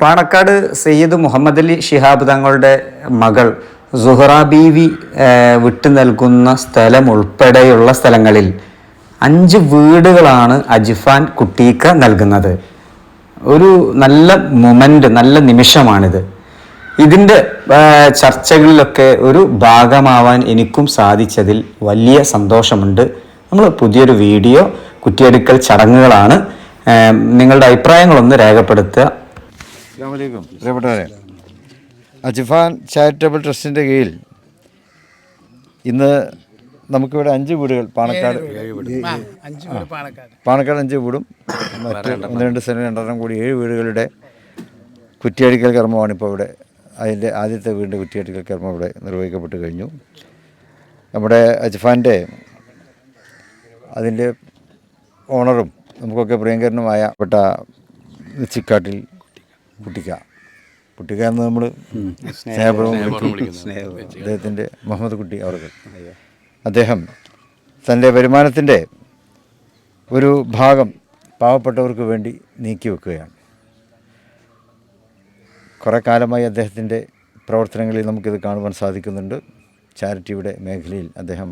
പാണക്കാട് സയ്യിദ് മുഹമ്മദ് അലി ഷിഹാബ് തങ്ങളുടെ മകൾ സുഹറ ബീവി വിട്ടു നൽകുന്ന സ്ഥലം ഉൾപ്പെടെയുള്ള സ്ഥലങ്ങളിൽ അഞ്ച് വീടുകളാണ് അജിഫാൻ കുട്ടീക്ക നൽകുന്നത്. ഒരു നല്ല മൊമെന്റ് നല്ല നിമിഷമാണിത്. ഇതിന്റെ ചർച്ചകളിലൊക്കെ ഒരു ഭാഗമാവാൻ എനിക്കും സാധിച്ചതിൽ വലിയ സന്തോഷമുണ്ട്. നമ്മൾ പുതിയൊരു വീഡിയോ കുറ്റിയെടുക്കൽ ചടങ്ങുകളാണ്. നിങ്ങളുടെ അഭിപ്രായങ്ങളൊന്ന് രേഖപ്പെടുത്തുക. അസ്സാമലൈക്കും പ്രിയപ്പെട്ടവരെ അജിഫാൻ ചാരിറ്റബിൾ ട്രസ്റ്റിന്റെ കീഴിൽ ഇന്ന് നമുക്കിവിടെ അഞ്ച് വീടുകൾ പാണക്കാട്. അഞ്ച് വീട് പാണക്കാട്. അഞ്ച് വീടും മറ്റ് ഒന്ന് രണ്ട് സ്ഥലം രണ്ടെണ്ണം കൂടി ഏഴ് വീടുകളുടെ കുറ്റിയടിക്കൽ കർമ്മമാണ് ഇപ്പോൾ ഇവിടെ. അതിന്റെ ആദ്യത്തെ വീടിന്റെ കുറ്റിയടിക്കൽ കർമ്മം ഇവിടെ നിർവഹിക്കപ്പെട്ട് കഴിഞ്ഞു. നമ്മുടെ അജ്ഫാന്റെ അതിന്റെ ഓണറും നമുക്കൊക്കെ പ്രിയങ്കരനുമായ പെട്ട ചിക്കാട്ടിൽ കുട്ടിക്ക കുട്ടിക്ക എന്ന് നമ്മൾ സ്നേഹപൂർവം അദ്ദേഹത്തിന്റെ മുഹമ്മദ് കുട്ടി അവർക്ക്. അദ്ദേഹം തന്റെ വരുമാനത്തിന്റെ ഒരു ഭാഗം പാവപ്പെട്ടവർക്ക് വേണ്ടി നീക്കി വെക്കുകയാണ്. കുറേ കാലമായി അദ്ദേഹത്തിന്റെ പ്രവർത്തനങ്ങളിൽ നമുക്കിത് കാണുവാൻ സാധിക്കുന്നുണ്ട്. ചാരിറ്റിയുടെ മേഖലയിൽ അദ്ദേഹം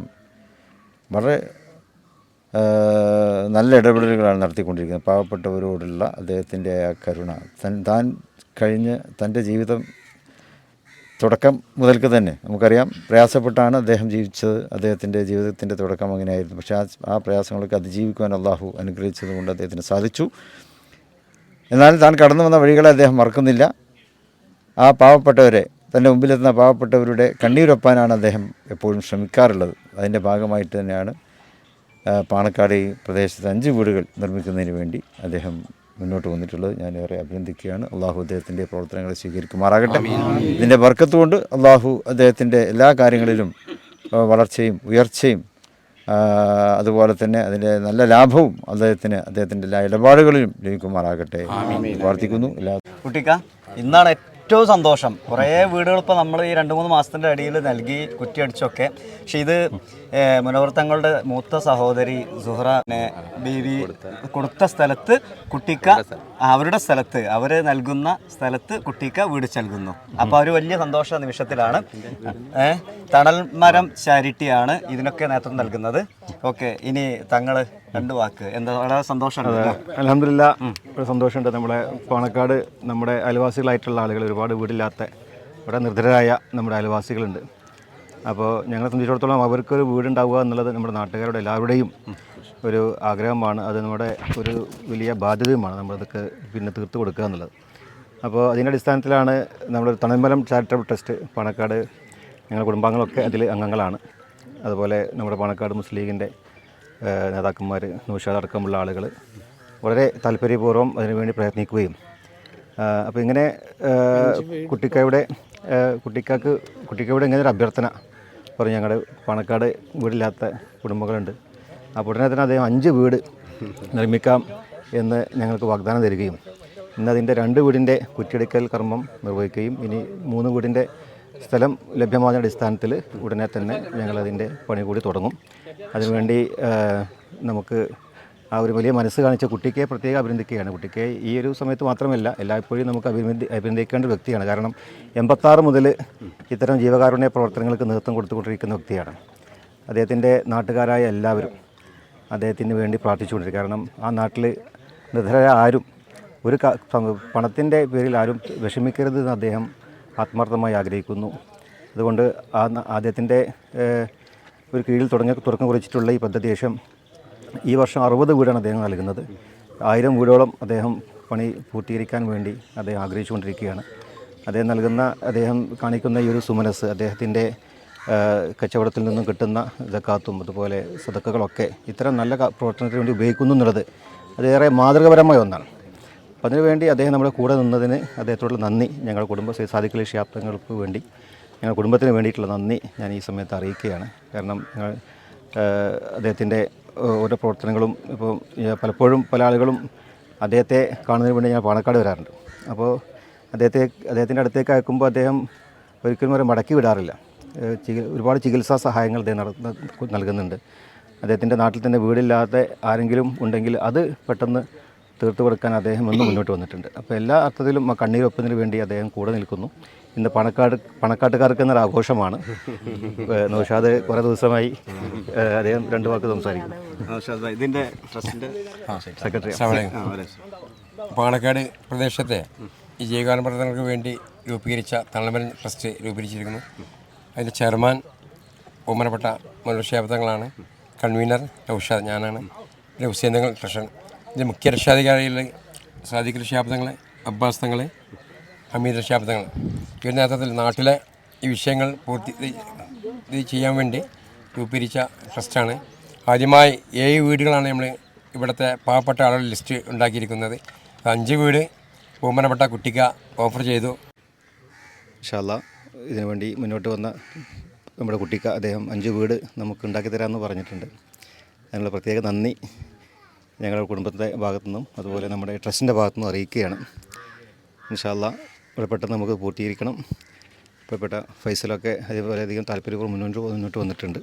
വളരെ നല്ല ഇടപെടലുകളാണ് നടത്തിക്കൊണ്ടിരിക്കുന്നത്. പാവപ്പെട്ടവരോടുള്ള അദ്ദേഹത്തിന്റെ ആ കരുണ. തൻ താൻ കഴിഞ്ഞ് തന്റെ ജീവിതം തുടക്കം മുതൽക്ക് തന്നെ നമുക്കറിയാം. പ്രയാസപ്പെട്ടാണ് അദ്ദേഹം ജീവിച്ചത്. അദ്ദേഹത്തിന്റെ ജീവിതത്തിന്റെ തുടക്കം അങ്ങനെയായിരുന്നു. പക്ഷേ ആ ആ പ്രയാസങ്ങളൊക്കെ അതിജീവിക്കുവാൻ അള്ളാഹു അനുഗ്രഹിച്ചത് കൊണ്ട് അദ്ദേഹത്തിന് സാധിച്ചു. എന്നാൽ താൻ കടന്നു വന്ന വഴികളെ അദ്ദേഹം മറക്കുന്നില്ല. ആ പാവപ്പെട്ടവരെ തന്റെ മുമ്പിലെത്തുന്ന പാവപ്പെട്ടവരുടെ കണ്ണീരൊപ്പാനാണ് അദ്ദേഹം എപ്പോഴും ശ്രമിക്കാറുള്ളത്. അതിന്റെ ഭാഗമായിട്ട് തന്നെയാണ് പാണക്കാട് ഈ പ്രദേശത്ത് അഞ്ച് വീടുകൾ നിർമ്മിക്കുന്നതിന് വേണ്ടി അദ്ദേഹം മുന്നോട്ട് വന്നിട്ടുള്ളത്. ഞാൻ ഏറെ അഭിനന്ദിക്കുകയാണ്. അള്ളാഹു അദ്ദേഹത്തിന്റെ പ്രവർത്തനങ്ങളെ സ്വീകരിക്കുമാറാകട്ടെ. ഇതിന്റെ വർക്കത്ത് കൊണ്ട് അള്ളാഹു അദ്ദേഹത്തിന്റെ എല്ലാ കാര്യങ്ങളിലും വളർച്ചയും ഉയർച്ചയും അതുപോലെ തന്നെ അതിന്റെ നല്ല ലാഭവും അദ്ദേഹത്തിന് അദ്ദേഹത്തിന്റെ എല്ലാ ഇടപാടുകളിലും ലഭിക്കുമാറാകട്ടെ. പ്രാർത്ഥിക്കുന്നു. എല്ലാ കുട്ടിക്ക ഇന്നാണ് ഏറ്റവും സന്തോഷം. കുറേ വീടുകൾ ഇപ്പോൾ നമ്മൾ ഈ രണ്ട് മൂന്ന് മാസത്തിന്റെ അടിയിൽ നൽകി കുറ്റിയടിച്ചൊക്കെ പക്ഷേ ഇത് ഏഹ്, മൂത്ത സഹോദരി സുഹറ പിന്നെ ബീവി കൊടുത്ത സ്ഥലത്ത് കുട്ടിക്ക അവരുടെ സ്ഥലത്ത്. അവർ നൽകുന്ന സ്ഥലത്ത് കുട്ടിക്ക വീട് നൽകുന്നു അപ്പോൾ അവർ വലിയ സന്തോഷ നിമിഷത്തിലാണ്. തണൽമരം തണൽ മരം ചാരിറ്റിയാണ് ഇതിനൊക്കെ നേതൃത്വം നൽകുന്നത്. ഓക്കെ ഇനി തങ്ങൾ രണ്ട് വാക്ക്. എന്താ വളരെ സന്തോഷമുണ്ട് അലഹമില്ല ഒരു സന്തോഷമുണ്ട്. നമ്മുടെ പാണക്കാട് നമ്മുടെ അയൽവാസികളായിട്ടുള്ള ആളുകൾ ഒരുപാട് വീടില്ലാത്ത ഇവിടെ നിർദ്ധരായ നമ്മുടെ അയൽവാസികളുണ്ട്. അപ്പോൾ ഞങ്ങളെ സംബന്ധിച്ചിടത്തോളം അവർക്കൊരു വീടുണ്ടാവുക എന്നുള്ളത് നമ്മുടെ നാട്ടുകാരുടെ എല്ലാവരുടെയും ഒരു ആഗ്രഹമാണ്. അത് നമ്മുടെ ഒരു വലിയ ബാധ്യതയുമാണ് നമ്മളതൊക്കെ പിന്നെ തീർത്തു കൊടുക്കുക എന്നുള്ളത്. അപ്പോൾ അതിന്റെ അടിസ്ഥാനത്തിലാണ് നമ്മളൊരു തണമ്പലം ചാരിറ്റബിൾ ട്രസ്റ്റ് പാണക്കാട് ഞങ്ങളുടെ കുടുംബാംഗങ്ങളൊക്കെ അതിൽ അംഗങ്ങളാണ്. അതുപോലെ നമ്മുടെ പാണക്കാട് മുസ്ലിം ലീഗിന്റെ നേതാക്കന്മാർ നൂഷാദ് അടക്കമുള്ള ആളുകൾ വളരെ താല്പര്യപൂർവം അതിനുവേണ്ടി പ്രയത്നിക്കുകയും. അപ്പോൾ ഇങ്ങനെ കുട്ടിക്കയുടെ കുട്ടിക്കാക്ക് കുട്ടിക്കായുടെ ഇങ്ങനെ ഒരു അഭ്യർത്ഥന പറഞ്ഞു. ഞങ്ങളുടെ പണക്കാട് വീടില്ലാത്ത കുടുംബങ്ങളുണ്ട്. അപ്പോൾ ഉടനെ തന്നെ അദ്ദേഹം അഞ്ച് വീട് നിർമ്മിക്കാം എന്ന് ഞങ്ങൾക്ക് വാഗ്ദാനം തരികയും ഇന്ന് അതിന്റെ രണ്ട് വീടിന്റെ കുറ്റിയെടുക്കൽ കർമ്മം നിർവഹിക്കുകയും ഇനി മൂന്ന് വീടിന്റെ സ്ഥലം ലഭ്യമാകുന്ന അടിസ്ഥാനത്തിൽ ഉടനെ തന്നെ ഞങ്ങളതിന്റെ പണി കൂടി തുടങ്ങും. അതിനുവേണ്ടി നമുക്ക് ആ ഒരു വലിയ മനസ്സ് കാണിച്ച കുട്ടിക്ക് പ്രത്യേകം അഭിനന്ദിക്കുകയാണ്. കുട്ടിക്ക് ഈ ഒരു സമയത്ത് മാത്രമല്ല എല്ലായ്പ്പോഴും നമുക്ക് അഭിനന്ദി അഭിനന്ദിക്കേണ്ട വ്യക്തിയാണ്. കാരണം എൺപത്താറ് മുതൽ ഇത്തരം ജീവകാരുണ്യ പ്രവർത്തനങ്ങൾക്ക് നേതൃത്വം കൊടുത്തുകൊണ്ടിരിക്കുന്ന വ്യക്തിയാണ്. അദ്ദേഹത്തിന്റെ നാട്ടുകാരായ എല്ലാവരും അദ്ദേഹത്തിന് വേണ്ടി പ്രാർത്ഥിച്ചുകൊണ്ടിരിക്കും. കാരണം ആ നാട്ടിൽ നിർദ്ധരായ ആരും ഒരു പണത്തിന്റെ പേരിൽ ആരും വിഷമിക്കരുത് എന്ന് അദ്ദേഹം ആത്മാർത്ഥമായി ആഗ്രഹിക്കുന്നു. അതുകൊണ്ട് ആ അദ്ദേഹത്തിന്റെ ഒരു കീഴിൽ തുടങ്ങി തുടക്കം കുറിച്ചിട്ടുള്ള ഈ പദ്ധതി ശേഷം ഈ വർഷം അറുപത് വീടാണ് അദ്ദേഹം നൽകുന്നത്. ആയിരം വീടോളം അദ്ദേഹം പണി പൂർത്തീകരിക്കാൻ വേണ്ടി അദ്ദേഹം ആഗ്രഹിച്ചുകൊണ്ടിരിക്കുകയാണ്. അദ്ദേഹം നൽകുന്ന അദ്ദേഹം കാണിക്കുന്ന ഈ ഒരു സുമനസ് അദ്ദേഹത്തിന്റെ കച്ചവടത്തിൽ നിന്നും കിട്ടുന്ന ജക്കാത്തും അതുപോലെ സദക്കകളൊക്കെ ഇത്തരം നല്ല പ്രവർത്തനത്തിന് വേണ്ടി ഉപയോഗിക്കുന്നു എന്നുള്ളത് അതേറെ മാതൃകപരമായ ഒന്നാണ്. അപ്പം അതിനുവേണ്ടി അദ്ദേഹം നമ്മുടെ കൂടെ നിന്നതിന് അദ്ദേഹത്തോടുള്ള നന്ദി. ഞങ്ങളുടെ കുടുംബ സാധിക്കലി വേണ്ടി. ഞങ്ങളുടെ കുടുംബത്തിന് വേണ്ടിയിട്ടുള്ള നന്ദി ഞാൻ ഈ സമയത്ത് അറിയിക്കുകയാണ്. കാരണം ഞങ്ങൾ അദ്ദേഹത്തിന്റെ ഓരോ പ്രവർത്തനങ്ങളും ഇപ്പോൾ പലപ്പോഴും പല ആളുകളും അദ്ദേഹത്തെ കാണുന്നതിന് വേണ്ടി ഞാൻ പാണക്കാട് വരാറുണ്ട്. അപ്പോൾ അദ്ദേഹത്തെ അദ്ദേഹത്തിന്റെ അടുത്തേക്ക് അയക്കുമ്പോൾ അദ്ദേഹം ഒരിക്കലും വരെ മടക്കി വിടാറില്ല. ഒരുപാട് ചികിത്സാ സഹായങ്ങൾ അദ്ദേഹം നൽകുന്നുണ്ട്. അദ്ദേഹത്തിന്റെ നാട്ടിൽ തന്നെ വീടില്ലാത്ത ആരെങ്കിലും ഉണ്ടെങ്കിൽ അത് പെട്ടെന്ന് തീർത്തു കൊടുക്കാൻ അദ്ദേഹം ഇന്ന് മുന്നോട്ട് വന്നിട്ടുണ്ട്. അപ്പോൾ എല്ലാ അർത്ഥത്തിലും ആ കണ്ണീരൊപ്പതിന് വേണ്ടി അദ്ദേഹം കൂടെ നിൽക്കുന്നു. ഇന്ന് പണക്കാട് പണക്കാട്ടുകാർക്ക് എന്നൊരു ആഘോഷമാണ്. നൗഷാദ് കുറേ ദിവസമായി അദ്ദേഹം രണ്ട് വാക്ക് സംസാരിക്കും ഇതിന്റെ ട്രസ്റ്റിന്റെ സെക്രട്ടറി. പാണക്കാട് പ്രദേശത്തെ ഈ ജൈവകാരണ പ്രവർത്തനങ്ങൾക്ക് വേണ്ടി രൂപീകരിച്ച തള്ളമൻ ട്രസ്റ്റ് രൂപീകരിച്ചിരിക്കുന്നു. അതിന്റെ ചെയർമാൻ ബഹുമാനപ്പെട്ട മനുഷ്യാബ്ദങ്ങളാണ് കൺവീനർ നൗഷാദ് ഞാനാണ്. പിന്നെ ഹുസൈനങ്ങൾ ട്രഷർ. ഇതിന്റെ മുഖ്യ രക്ഷാധികാരികൾ സാദിഖ് രക്ഷാബ്ദങ്ങൾ അബ്ബാസ് തങ്ങൾ ഹമീദ് രക്ഷാബ്ദങ്ങൾ ഇവരുടെ നേതൃത്വത്തിൽ നാട്ടിലെ ഈ വിഷയങ്ങൾ പൂർത്തി ഇത് ചെയ്യാൻ വേണ്ടി രൂപീകരിച്ച ട്രസ്റ്റാണ്. ആദ്യമായി ഏഴ് വീടുകളാണ് നമ്മൾ ഇവിടുത്തെ പാവപ്പെട്ട ആളുകൾ ലിസ്റ്റ് ഉണ്ടാക്കിയിരിക്കുന്നത്. അഞ്ച് വീട് ബഹുമാനപ്പെട്ട കുട്ടിക്ക ഓഫർ ചെയ്തു. ഷാല്ല ഇതിനു വേണ്ടി മുന്നോട്ട് വന്ന നമ്മുടെ കുട്ടിക്ക അദ്ദേഹം അഞ്ച് വീട് നമുക്ക് ഉണ്ടാക്കി തരാമെന്ന് പറഞ്ഞിട്ടുണ്ട്. അതിനുള്ള പ്രത്യേക നന്ദി. ഞങ്ങളുടെ കുടുംബത്തിന്റെ ഭാഗത്തുനിന്നും അതുപോലെ നമ്മുടെ ട്രസ്റ്റിന്റെ ഭാഗത്തുനിന്നും അറിയിക്കുകയാണ്. ഇൻഷാല്ല ഇവിടെ പെട്ടെന്ന് നമുക്ക് പൂർത്തീകരിക്കണം. ഇപ്പോഴപ്പെട്ട ഫൈസലൊക്കെ അതുപോലെ അധികം താല്പര്യപൂർവം മുന്നോട്ട് മുന്നോട്ട് വന്നിട്ടുണ്ട്.